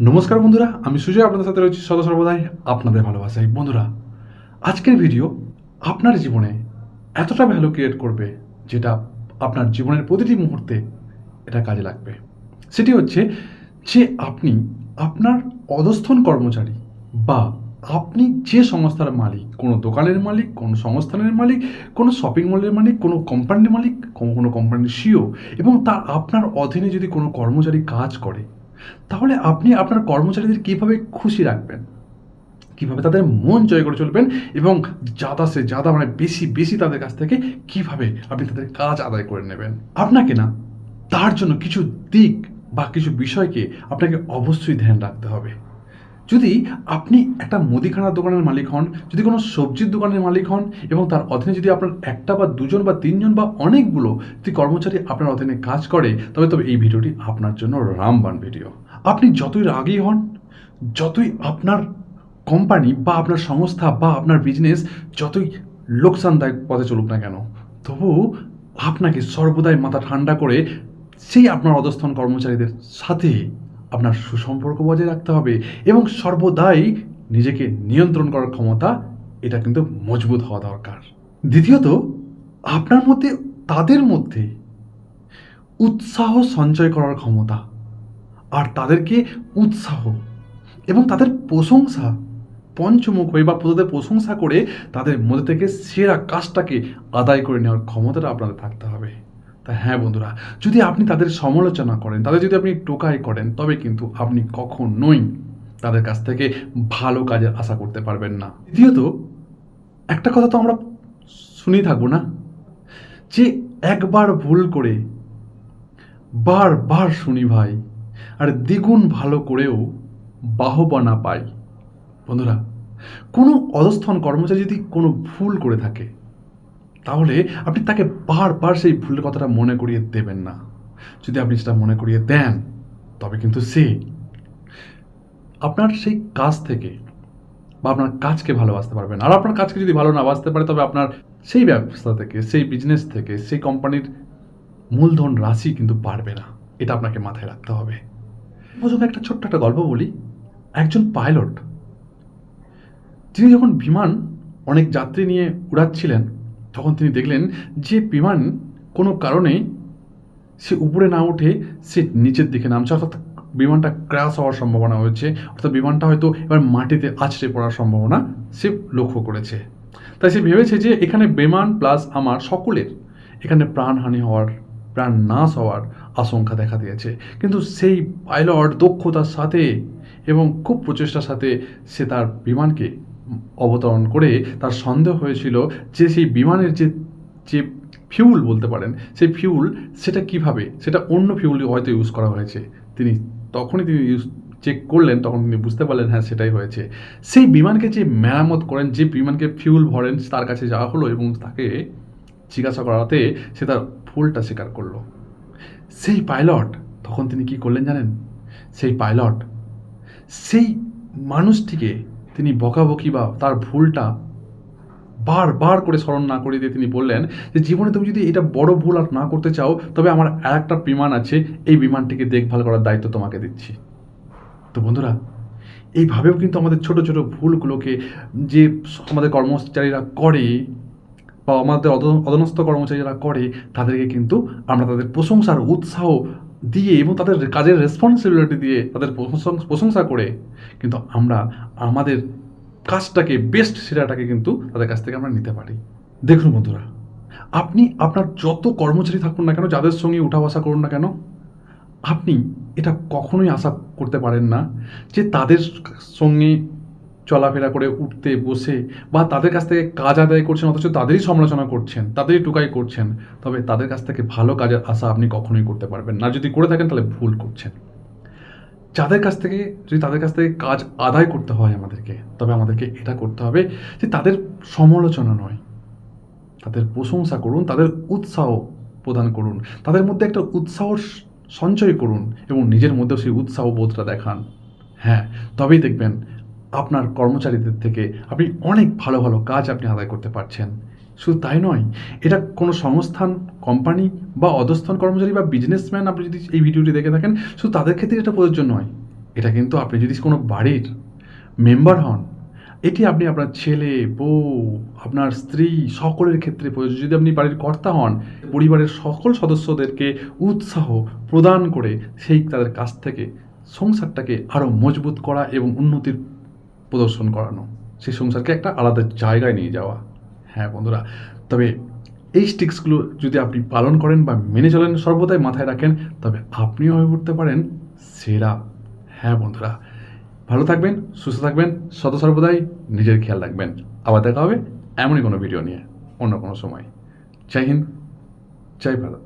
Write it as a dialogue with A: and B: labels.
A: নমস্কার বন্ধুরা, আমি সুজয়, আপনাদের সাথে রয়েছি সদা সর্বদাই আপনাদের ভালোবাসাই বন্ধুরা, আজকের ভিডিও আপনার জীবনে এতটা ভ্যালু ক্রিয়েট করবে যেটা আপনার জীবনের প্রতিটি মুহূর্তে এটা কাজে লাগবে। সেটি হচ্ছে যে আপনি আপনার অধস্থন কর্মচারী বা আপনি যে সংস্থার মালিক, কোনো দোকানের মালিক, কোনো সংস্থানের মালিক, কোনো শপিং মলের মালিক, কোনো কোম্পানির মালিক, কোনো কোনো কোম্পানির সিও এবং তার আপনার অধীনে যদি কোনো কর্মচারী কাজ করে তাহলে আপনি আপনার কর্মচারীদের কীভাবে খুশি রাখবেন? কীভাবে তাদের মন জয় করে চলবেন? এবং যাদা সে যাদা মানে বেশি বেশি তাদের কাছ থেকে কীভাবে আপনি তাদের কাজ আদায় করে নেবেন? আপনাকে না, তার জন্য কিছু দিক বা কিছু বিষয়কে আপনাকে অবশ্যই ধ্যান রাখতে হবে। যদি আপনি একটা মুদিখানার দোকানের মালিক হন, যদি কোনো সবজির দোকানের মালিক হন এবং তার অধীনে যদি আপনার একটা বা দুজন বা তিনজন বা অনেকগুলো যদি কর্মচারী আপনার অধীনে কাজ করে, তবে তবে এই ভিডিওটি আপনার জন্য রামবান ভিডিও। আপনি যতই রাগী হন, যতই আপনার কোম্পানি বা আপনার সংস্থা বা আপনার বিজনেস যতই লোকসানদায়ক পথে চলুক না কেন, তবু আপনাকে সর্বদাই মাথা ঠান্ডা করে সেই আপনার অধস্থন কর্মচারীদের সাথে আপনার সুসম্পর্ক বজায় রাখতে হবে এবং সর্বদাই নিজেকে নিয়ন্ত্রণ করার ক্ষমতা, এটা কিন্তু মজবুত হওয়া দরকার। দ্বিতীয়ত, আপনার মধ্যে, তাদের মধ্যে উৎসাহ সঞ্চয় করার ক্ষমতা। আর তাদেরকে উৎসাহ এবং তাদের প্রশংসা, পঞ্চমুখ হয়ে বা তাদের প্রশংসা করে তাদের মধ্যে থেকে সেরা কাজটাকে আদায় করে নেওয়ার ক্ষমতাটা আপনাদের থাকতে হবে। তা হ্যাঁ বন্ধুরা, যদি আপনি তাদের সমালোচনা করেন, তাদের যদি আপনি টোকাই করেন, তবে কিন্তু আপনি কখনোই তাদের কাছ থেকে ভালো কাজের আশা করতে পারবেন না। দ্বিতীয়ত, একটা কথা তো আমরা শুনেই থাকব না, যে একবার ভুল করে বারবার শুনি ভাই, আর দ্বিগুণ ভালো করেও বাহবা না পাই। বন্ধুরা, কোনো অধস্থন কর্মচারী যদি কোনো ভুল করে থাকে তাহলে আপনি তাকে বারবার সেই ভুলের কথাটা মনে করিয়ে দেবেন না। যদি আপনি সেটা মনে করিয়ে দেন, তবে কিন্তু সে আপনার সেই কাজ থেকে বা আপনার কাজকে ভালোবাসতে পারবেন আর আপনার কাজকে যদি ভালো না বাসতে পারে, তবে আপনার সেই ব্যবসা থেকে, সেই বিজনেস থেকে, সেই কোম্পানির মূলধন রাশি কিন্তু বাড়বে না। এটা আপনাকে মাথায় রাখতে হবে। প্রথমে একটা ছোট্ট একটা গল্প বলি। একজন পাইলট তিনি যখন বিমান অনেক যাত্রী নিয়ে উড়াচ্ছিলেন তখন তিনি দেখলেন যে বিমান কোনো কারণে সে উপরে না উঠে সে নিচের দিকে নামছে, অর্থাৎ বিমানটা ক্র্যাশ হওয়ার সম্ভাবনা হয়েছে, অর্থাৎ বিমানটা হয়তো এবার মাটিতে আছড়ে পড়ার সম্ভাবনা সে লক্ষ্য করেছে। তাই সে ভেবেছে যে এখানে বিমান প্লাস আমার সকলের, এখানে প্রাণহানি হওয়ার, প্রাণ নাশ হওয়ার আশঙ্কা দেখা দিয়েছে। কিন্তু সেই পাইলট দক্ষতার সাথে এবং খুব প্রচেষ্টার সাথে সে তার বিমানকে অবতরণ করে তার সন্দেহ হয়েছিল যে সেই বিমানের যে যে ফিউল বলতে পারেন, সেই ফিউল সেটা কীভাবে, সেটা অন্য ফিউল হয়তো ইউজ করা হয়েছে। তিনি তখনই তিনি ইউজ চেক করলেন, তখন তিনি বুঝতে পারলেন হ্যাঁ সেটাই হয়েছে। সেই বিমানকে যে মেরামত করেন, যে বিমানকে ফিউল ভরেন, তার কাছে যাওয়া হলো এবং তাকে জিজ্ঞাসা করাতে সে তার ভুলটা স্বীকার করল। সেই পাইলট তখন তিনি কি করলেন জানেন? সেই পাইলট সেই মানুষটিকে তিনি বকাবকি বা তার ভুলটা বারবার করে স্মরণ না করে দিয়ে তিনি বললেন যে, জীবনে তুমি যদি এটা বড় ভুল আর না করতে চাও, তবে আমার আর একটা বিমান আছে। এই বিমানটিকে দেখভাল করার দায়িত্ব তোমাকে দিচ্ছি। তো বন্ধুরা, এইভাবেও কিন্তু আমাদের ছোট ছোট ভুলগুলোকে যে আমাদের কর্মচারীরা করে বা আমাদের অধনস্থ কর্মচারীরা করে, তাদেরকে কিন্তু আমরা তাদের প্রশংসার উৎসাহ দিয়ে এবং তাদের কাজের রেসপন্সিবিলিটি দিয়ে তাদের প্রশংসা করে, কিন্তু আমরা আমাদের কাজটাকে বেস্ট সেরাটাকে কিন্তু তাদের কাছ থেকে আমরা নিতে পারি। দেখুন বন্ধুরা, আপনি আপনার যত কর্মচারী থাকুন না কেন, যাদের সঙ্গে উঠা বসা করুন না কেন, আপনি এটা কখনোই আশা করতে পারেন না যে তাদের সঙ্গে চলাফেরা করে উঠতে, বসে বা তাদের কাছ থেকে কাজ আদায় করছেন, অথচ তাদেরই সমালোচনা করছেন, তাদেরই টুকাই করছেন, তবে তাদের কাছ থেকে ভালো কাজের আশা আপনি কখনোই করতে পারবেন না। যদি করে থাকেন, তাহলে ভুল করছেন। যাদের কাছ থেকে, যদি তাদের কাছ থেকে কাজ আদায় করতে হয় আমাদেরকে, তবে আমাদেরকে এটা করতে হবে যে তাদের সমালোচনা নয়। তাদের প্রশংসা করুন, তাদের উৎসাহ প্রদান করুন, তাদের মধ্যে একটা উৎসাহ সঞ্চয় করুন এবং নিজের মধ্যেও সেই উৎসাহ বোধটা দেখান। হ্যাঁ তবেই দেখবেন আপনার কর্মচারীদের থেকে আপনি অনেক ভালো ভালো কাজ আপনি আদায় করতে পারছেন। শুধু তাই নয়, এটা কোনো সংস্থান, কোম্পানি বা অধস্থান কর্মচারী বা বিজনেসম্যান আপনি যদি এই ভিডিওটি দেখে থাকেন, শুধু তাদের ক্ষেত্রে এটা প্রযোজ্য নয়। এটা কিন্তু আপনি যদি কোনো বাড়ির মেম্বার হন, এটি আপনি আপনার ছেলে, বউ, আপনার স্ত্রী সকলের ক্ষেত্রে প্রযোজ্য। যদি আপনি বাড়ির কর্তা হন, পরিবারের সকল সদস্যদেরকে উৎসাহ প্রদান করে সেই তাদের কাছ থেকে, সংসারটাকে আরও মজবুত করা এবং উন্নতির প্রদর্শন করানো, সেই সংসারকে একটা আলাদা জায়গায় নিয়ে যাওয়া। হ্যাঁ বন্ধুরা, তবে এই স্টিক্সগুলো যদি আপনি পালন করেন বা মেনে চলেন সর্বদাই মাথায় রাখেন, তবে আপনিও হয়ে উঠতে পারেন সেরা। হ্যাঁ বন্ধুরা, ভালো থাকবেন, সুস্থ থাকবেন সদ সর্বদাই নিজের খেয়াল রাখবেন। আবার দেখা হবে এমনই কোনো ভিডিও নিয়ে, অন্য কোনো সময়। জয় হিন্দ, জয় ভারত।